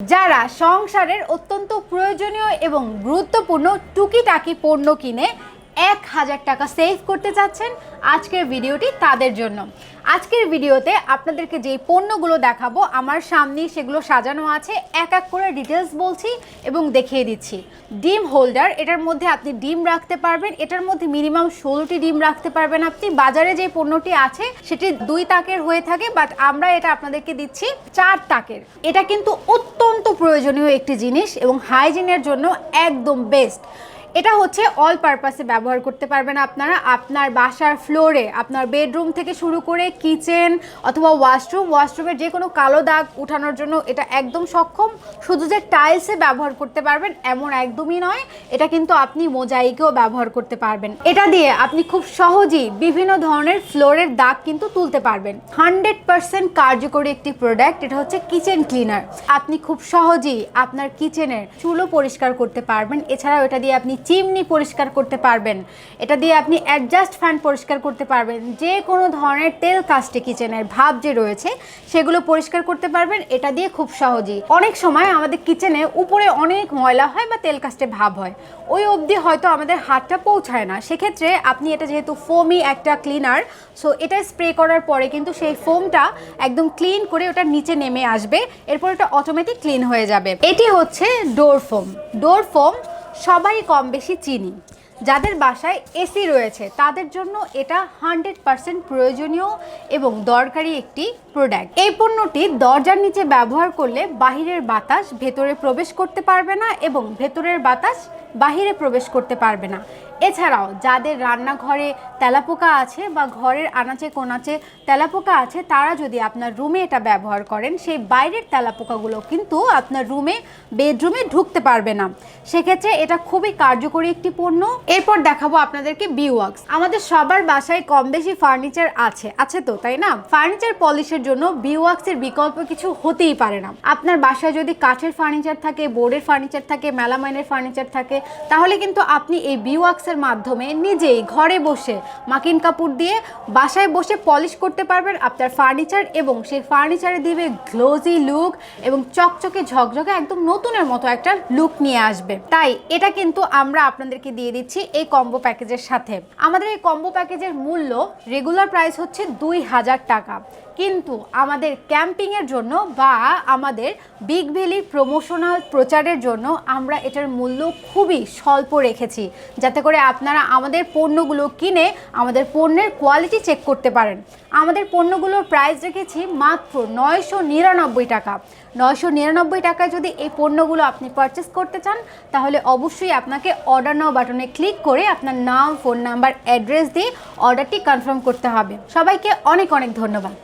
যারা সংসারের অত্যন্ত প্রয়োজনীয় এবং গুরুত্বপূর্ণ টুকিটাকি পণ্য কিনে এক হাজার টাকা সেভ করতে চাচ্ছেন আজকের ভিডিওটি তাদের জন্য। আজকের ভিডিওতে আপনাদেরকে যেই পণ্যগুলো দেখাবো, আমার সামনেই সেগুলো সাজানো আছে। এক এক করে ডিটেলস বলছি এবং দেখিয়ে দিচ্ছি। ডিম হোল্ডার এটার মধ্যে আপনি ডিম রাখতে পারবেন। এটার মধ্যে মিনিমাম ষোলোটি ডিম রাখতে পারবেন আপনি। বাজারে যে পণ্যটি আছে, সেটি দুই তাকের হয়ে থাকে বাট আমরা এটা আপনাদেরকে দিচ্ছি চার তাকের। এটা কিন্তু অত্যন্ত প্রয়োজনীয় একটি জিনিস এবং হাইজিনের জন্য একদম বেস্ট এটা হচ্ছে অল পারপাসে ব্যবহার করতে পারবেন আপনারা। আপনার বাসার ফ্লোরে আপনার বেডরুম থেকে শুরু করে কিচেন অথবা ওয়াশরুম ওয়াশরুমের যে কোনো কালো দাগ উঠানোর জন্য এটা একদম সক্ষম। শুধু যে টাইলসে ব্যবহার করতে পারবেন এমন একদমই নয়, এটা কিন্তু আপনি মোজাইকেও ব্যবহার করতে পারবেন। এটা দিয়ে আপনি খুব সহজেই বিভিন্ন ধরনের ফ্লোরের দাগ কিন্তু তুলতে পারবেন। হান্ড্রেড পার্সেন্ট কার্যকরী একটি প্রোডাক্ট এটা হচ্ছে কিচেন ক্লিনার আপনি খুব সহজেই আপনার কিচেনের চুলো পরিষ্কার করতে পারবেন। এছাড়াও এটা দিয়ে আপনি চিমনি পরিষ্কার করতে পারবেন। এটা দিয়ে আপনি অ্যাডজাস্ট ফ্যান পরিষ্কার করতে পারবেন। যে কোনো ধরনের তেল কাস্টে কিচেনের ভাব যে রয়েছে, সেগুলো পরিষ্কার করতে পারবেন। এটা দিয়ে খুব সহজেই। অনেক সময় আমাদের কিচেনে উপরে অনেক ময়লা হয় বা তেল কাস্টে ভাব হয়। ওই অবধি হয়তো আমাদের হাতটা পৌঁছায় না। সেক্ষেত্রে আপনি এটা যেহেতু ফোমই একটা ক্লিনার সো এটা স্প্রে করার পরে কিন্তু সেই ফোমটা একদম ক্লিন করে ওটা নিচে নেমে আসবে। এরপর এটা অটোমেটিক ক্লিন হয়ে যাবে। এটি হচ্ছে ডোর ফোম ডোর ফোম সবাই কম বেশি চিনি। যাদের বাসায় এসি রয়েছে, তাদের জন্য এটা হান্ড্রেড পার্সেন্ট প্রয়োজনীয় এবং দরকারি একটি প্রোডাক্ট। এই পণ্যটি দরজার নিচে ব্যবহার করলে বাহিরের বাতাস ভেতরে প্রবেশ করতে পারবে না এবং ভেতরের বাতাস বাহিরে প্রবেশ করতে পারবে না। এছাড়াও যাদের রান্নাঘরে তেলাপোকা আছে বা ঘরের আনাচে কোনাচে তেলাপোকা আছে, তারা যদি আপনার রুমে এটা ব্যবহার করেন, সেই বাইরের তেলাপোকাগুলো কিন্তু আপনার রুমে, বেডরুমে ঢুকতে পারবে না। সেক্ষেত্রে এটা খুবই কার্যকরী একটি পণ্য। এরপর দেখাবো আপনাদেরকে বিওয়াক্স আমাদের সবার বাসায় কম বেশি ফার্নিচার আছে আছে তো, তাই না? ফার্নিচার পলিশের জন্য বিওয়াক্সের বিকল্প কিছু হতেই পারে না। আপনার বাসায় যদি কাঠের ফার্নিচার থাকে, বোর্ডের ফার্নিচার থাকে, মেলামাইনের ফার্নিচার থাকে, তাহলে কিন্তু আপনি এই বিওয়াক্সের মাধ্যমে নিজেই ঘরে বসে মাকিন কাপড় দিয়ে বাসায় বসে পলিশ করতে পারবেন আপনার ফার্নিচার এবং সেই ফার্নিচারে দিবে গ্লোজি লুক এবং চকচকে ঝকঝকে একদম নতুনের মতো একটা লুক নিয়ে আসবে। তাই এটা কিন্তু আমরা আপনাদেরকে দিয়ে দিচ্ছি এই কম্বো প্যাকেজের সাথে। আমাদের এই কম্বো প্যাকেজের মূল্য রেগুলার প্রাইস হচ্ছে দুই হাজার টাকা। কিন্তু আমাদের ক্যাম্পিংয়ের জন্য বা আমাদের বিগ ভ্যালির প্রমোশনাল প্রচারের জন্য আমরা এটার মূল্য খুবই স্বল্প রেখেছি। যাতে করে আপনারা আমাদের পণ্যগুলো কিনে আমাদের পণ্যের কোয়ালিটি চেক করতে পারেন। আমাদের পণ্যগুলোর প্রাইস রেখেছি মাত্র নয়শো নিরানব্বই টাকা। নয়শো নিরানব্বই টাকায় যদি এই পণ্যগুলো আপনি পারচেস করতে চান, তাহলে অবশ্যই আপনাকে অর্ডার নাও বাটনে ক্লিক করে আপনার নাম ফোন নাম্বার অ্যাড্রেস দিয়ে অর্ডারটি কনফার্ম করতে হবে। সবাইকে অনেক অনেক ধন্যবাদ।